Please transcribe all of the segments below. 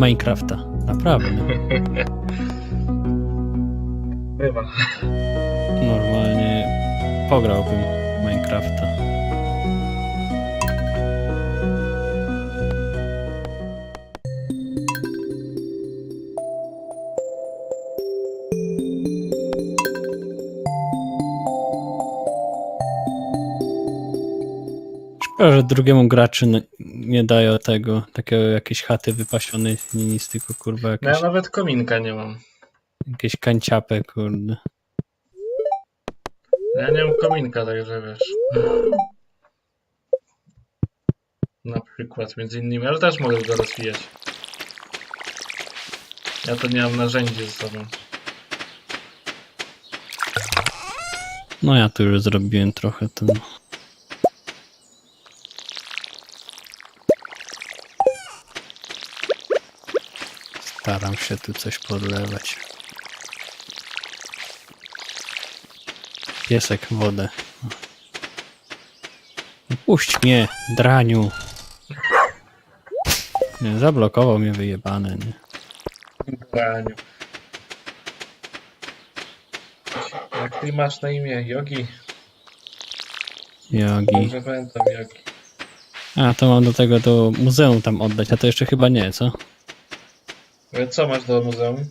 Minecrafta. Naprawdę. Bywa. Normalnie pograłbym Minecrafta. Szkoda, że drugiemu graczu no- nie dają tego, takiego jakiejś chaty wypasionej, nic, tylko kurwa No jakieś, ja nawet kominka nie mam. jakieś kanciapę, kurde. Ja nie mam kominka, także wiesz. Na przykład, między innymi, ale też mogę go rozwijać. Ja to nie mam narzędzi ze sobą. No ja tu już zrobiłem trochę ten. Staram się tu coś podlewać. Piesek wodę. Puść mnie, draniu. Nie, zablokował mnie wyjebane, nie? Braniu. Jak ty masz na imię? Jogi. Dobrze pamiętam, Yogi. A, to mam do tego do muzeum tam oddać, a to jeszcze chyba nie, co? Ale Co masz do muzeum?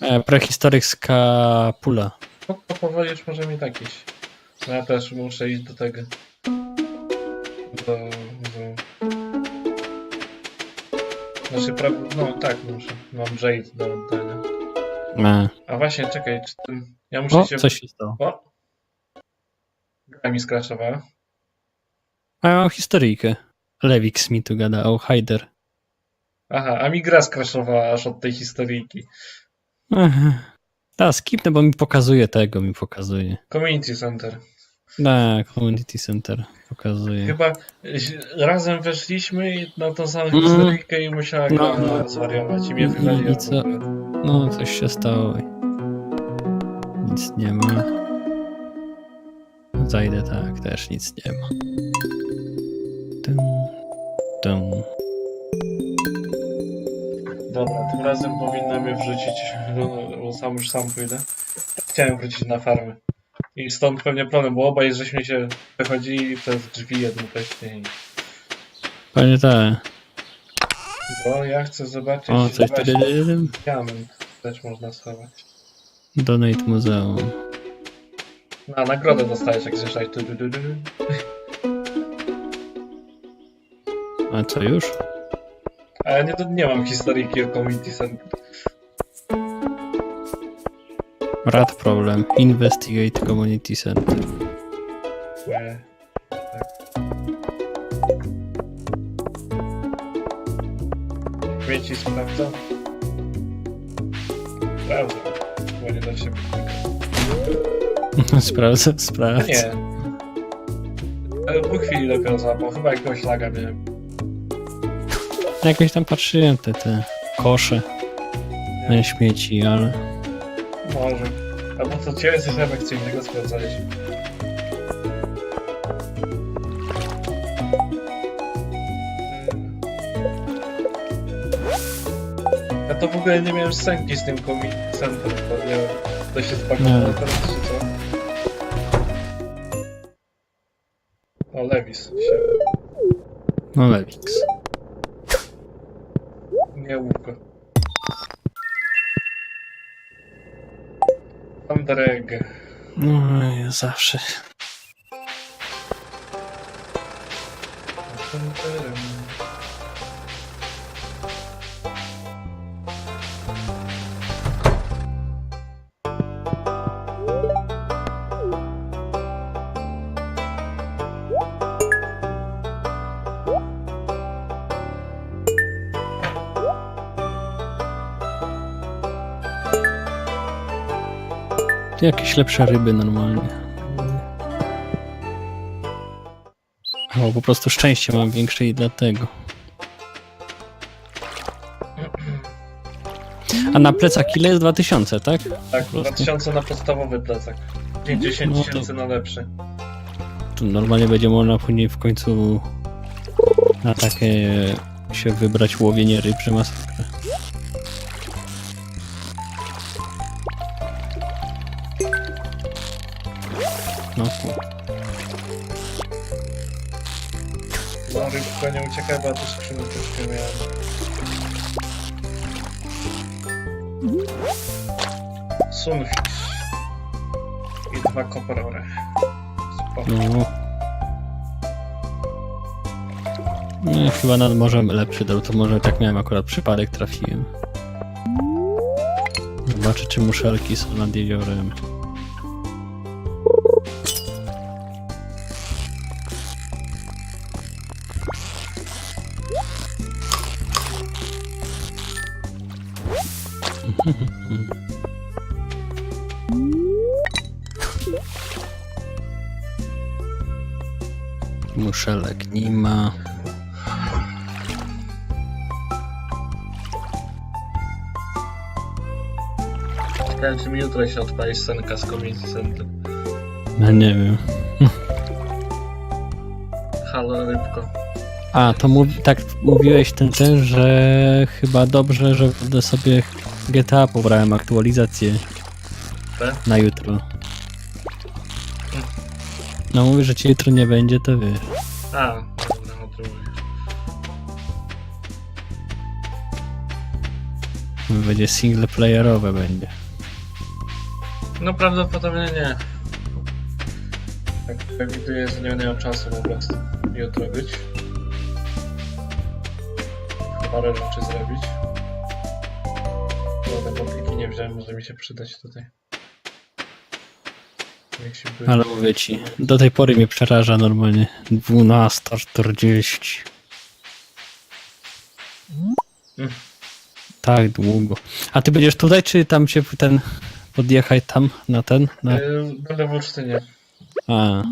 E, prehistorycka pula. Po, po, powoli już może mi tak iść. No ja też muszę iść do tego. Do muzeum. Znaczy, pra... no tak muszę. Mam Jade do oddania. A, A właśnie, czekaj, czy tym... Ja muszę o, się... coś się stało. O! Gra mi skraszowała. A ja mam historyjkę. Lewix mi tu gada, o Hyder. Aha, a mi gra skraszowała aż od tej historyjki. Ta, skipnę, bo mi pokazuje tego, mi pokazuje. Community Center. Da, Community Center pokazuje. Chyba razem weszliśmy na tą samą historyjkę i musiała No, no. zwariować i mnie wywaliła. i co? No, coś się stało. Nic nie ma. Zajdę tak, też nic nie ma. Tum, tum. Dobra, tym razem powinna mnie wrzucić, no, bo sam już sam pójdę. Chciałem wrócić na farmę. I stąd pewnie problem, bo obaj żeśmy się wychodzili przez drzwi jednocześnie. Panie tak. Bo ja chcę zobaczyć O, coś właśnie tydydydym. diament. Też można schować. Donate muzeum. Na nagrodę dostajesz, jak. Tu, tu, tu, tu. A co już? Ja nie, nie mam historyjki o Community Center. Rad problem. Investigate Community Center. Łe. Tak. Śmieci sprawdzam. Sprawdzam. Bo nie da się sprawdzę, sprawdzę. Nie. Po chwili dopiero złapał. Chyba jakiegoś laga miałem. Jakoś tam patrzyłem te, te kosze na śmieci, ale Może. Albo to ciebie jak co innego sprawdzałeś. Ja to w ogóle nie miałem scenki z tym Center, bo nie wiem, to się zbagowało Nie. teraz czy co? O, Lewis, siema. no Lewix. Andreg. No ja zawsze. Jakieś lepsze ryby normalnie. Albo po prostu szczęście mam większe i dlatego. A na plecach ile jest 2000, tak? Tak, prostu. 2000 na podstawowy plecak. 50 No to- tysięcy na lepszy. Tu normalnie będzie można później w końcu na takie się wybrać łowienie ryb, że masakra. No kur- No rybko nie uciekaj, bo ja tu skrzyneczkę miałem. Sunfish. I dwa koperory. No. Nie, chyba nad morzem lepszy dał, to może tak miałem akurat przypadek, trafiłem. Zobaczę, czy muszelki są nad jeziorem. Muszelek nie ma. Ciekawe, czy mi jutro się odpali scenka z Community Center. No nie wiem. Halo, rybko. A, to tak mówiłeś ten ten, że chyba dobrze, że sobie GTA pobrałem aktualizację Tak? na jutro. No mówię, że ci jutro nie będzie, to wiesz. A, dobra, no to mówię. Będzie single playerowe będzie. No prawdopodobnie nie. Tak przewiduję, że nie będę miał czasu po prostu jutro być. Parę rzeczy zrobić. No te mopliki nie wziąłem, może mi się przydać tutaj. Ale mówię ci, do tej pory mnie przeraża normalnie. 12.40. Mm. Tak długo. A ty będziesz tutaj, czy tam się ten podjechać tam na ten? Na... Yy, Będę w Olsztynie. A.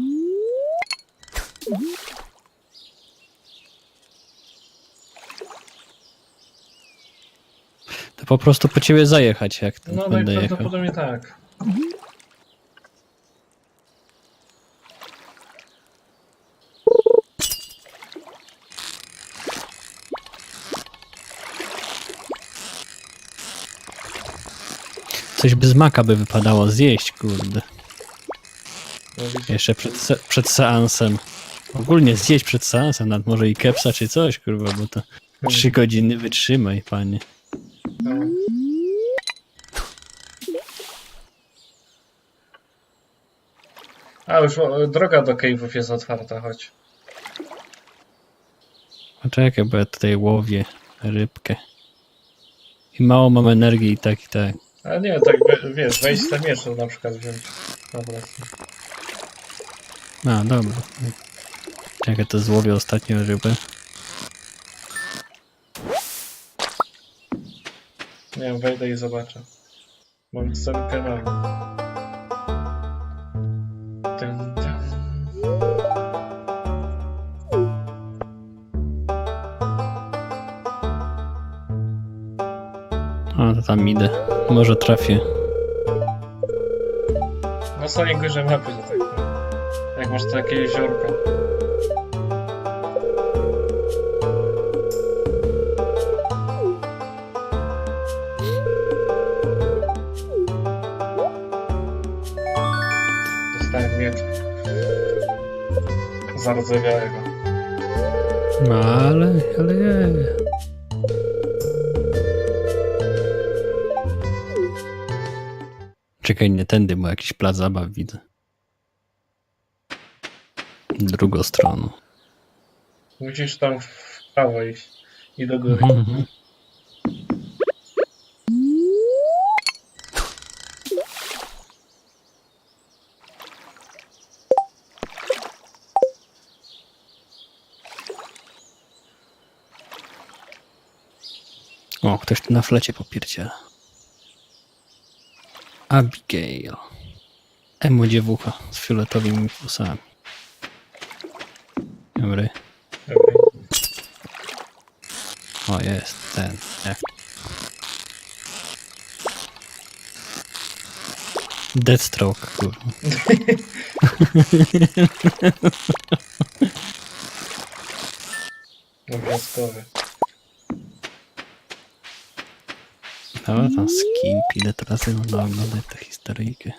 To po prostu po ciebie zajechać, jak ten No będę jechał. najprawdopodobniej tak. Coś by z maka by wypadało zjeść, kurde. No, Jeszcze przed, se przed seansem. Ogólnie zjeść przed seansem, nawet może i kepsa czy coś, kurwa, bo to trzy godziny wytrzymaj, panie. no. A już o, droga do cave'ów jest otwarta, chodź. Poczekaj, bo ja tutaj łowię rybkę. I mało mam energii i tak, i tak. A nie, tak we- wiesz, wejść na miecz na przykład wziąć. Dobra. A, dobra. Czekaj, to złowię ostatnią rybę. Nie wiem, wejdę i zobaczę. Mam scenkę mam. A, tam idę. Może trafię. Na samej górze mapy, że tak. Jak masz takie jeziorko. Dostałem miecz. Zardzewiałego. No, ale, ale nie. Czekaj, nie tędy, bo jakiś plac zabaw widzę. Drugą stroną. Musisz tam w prawo iść. I do góry. Mhm. O, ktoś tu na flecie popierdziela. Abigail. Emo dziewucha z fioletowymi włosami. Dobry. Dobra. O, jest ten. Jak... Deathstroke, kurwa. Obowiązkowy. Dobra, tam skip, ile teraz będę oglądać tę historyjkę.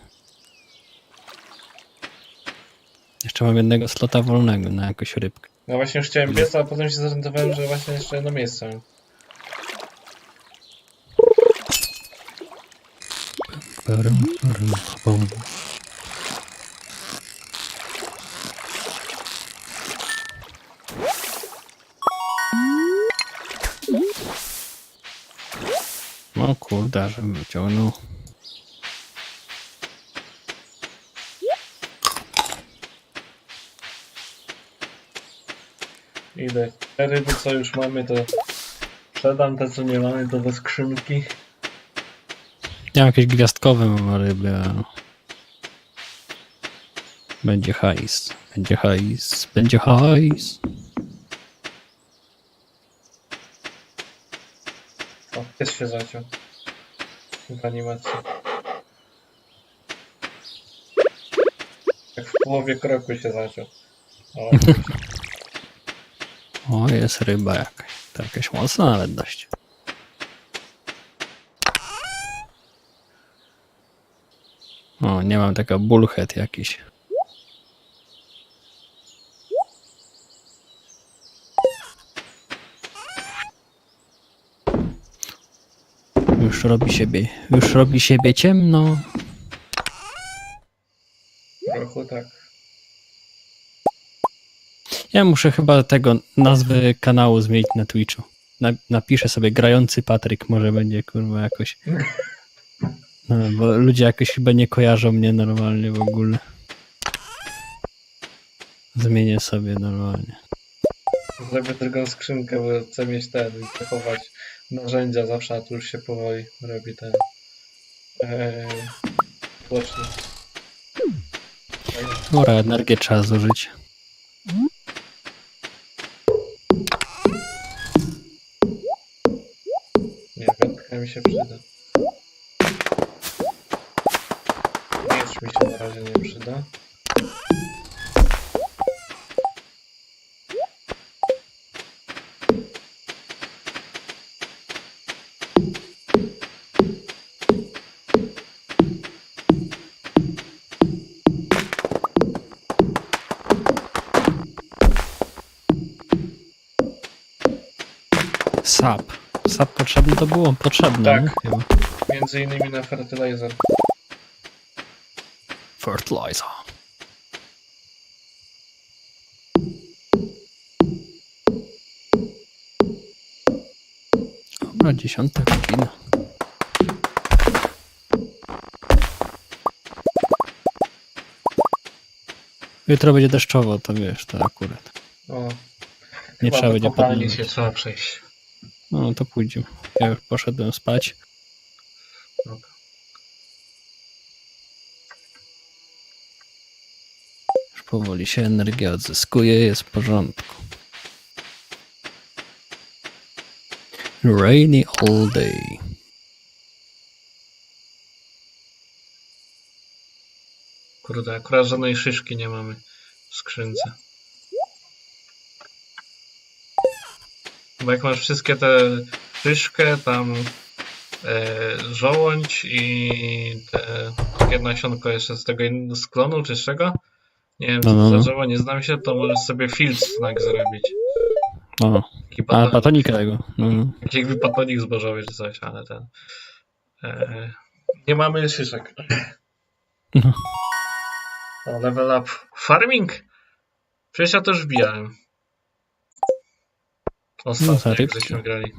Jeszcze mam jednego slota wolnego na jakąś rybkę. No właśnie już chciałem biec, a potem się zorientowałem, że właśnie jeszcze jedno miejsce mam. Parum, parum, pum. Kurde, żebym wyciągnął. Idę. Te ryby, co już mamy, to sprzedam. Te, co nie mamy, to do skrzynki. Ja jakieś gwiazdkowe mam ryby, a... Będzie hajs, będzie hajs, będzie hajs. O, pies się zaciął. W animacji. Jak w połowie kroku się zaciął. O, O, jest ryba jakaś. To jakaś mocna nawet dość. O, nie mam taka bullhead jakiś. Robi siebie, już robi siebie ciemno. trochę tak. Ja muszę chyba tego nazwy kanału zmienić na Twitchu. Na, napiszę sobie grający Patryk, może będzie kurwa jakoś. No, bo ludzie jakoś chyba nie kojarzą mnie normalnie w ogóle. Zmienię sobie normalnie. Zrobię drugą skrzynkę, bo chcę mieć ten i przechować narzędzia zawsze, a tu już się powoli robi ten. Eee, tłoczny. Dobra, energię trzeba zużyć. Nie, wędka mi się przyda. Sap. Sap potrzebny to było? Potrzebne, Tak. nie? Chyba. Między innymi na fertilizer. Fertilizer. Dobra, dziesiąta godzina. Jutro będzie deszczowo, to wiesz, to akurat. O, Nie chyba trzeba będzie podnieść. się trzeba przejść. No to pójdziemy. Ja już poszedłem spać. Już powoli się energia odzyskuje, jest w porządku. Rainy all day. Kurde, akurat żadnej szyszki nie mamy w skrzynce. Bo jak masz wszystkie te szyszkę, tam e, żołądź i te jedno nasionko jeszcze z tego in- z klonu czy z czego? Nie wiem, co No, no, no. nie znam się, to możesz sobie field snack zrobić. O, Taki a batonik, batonika tego. No, no. jakby batonik zbożowy czy coś, ale ten... E, nie mamy szyszek. No. O, level up. Farming? Przecież ja też wbijałem. No, Ostatnio, za jak rybki. żeśmy grali.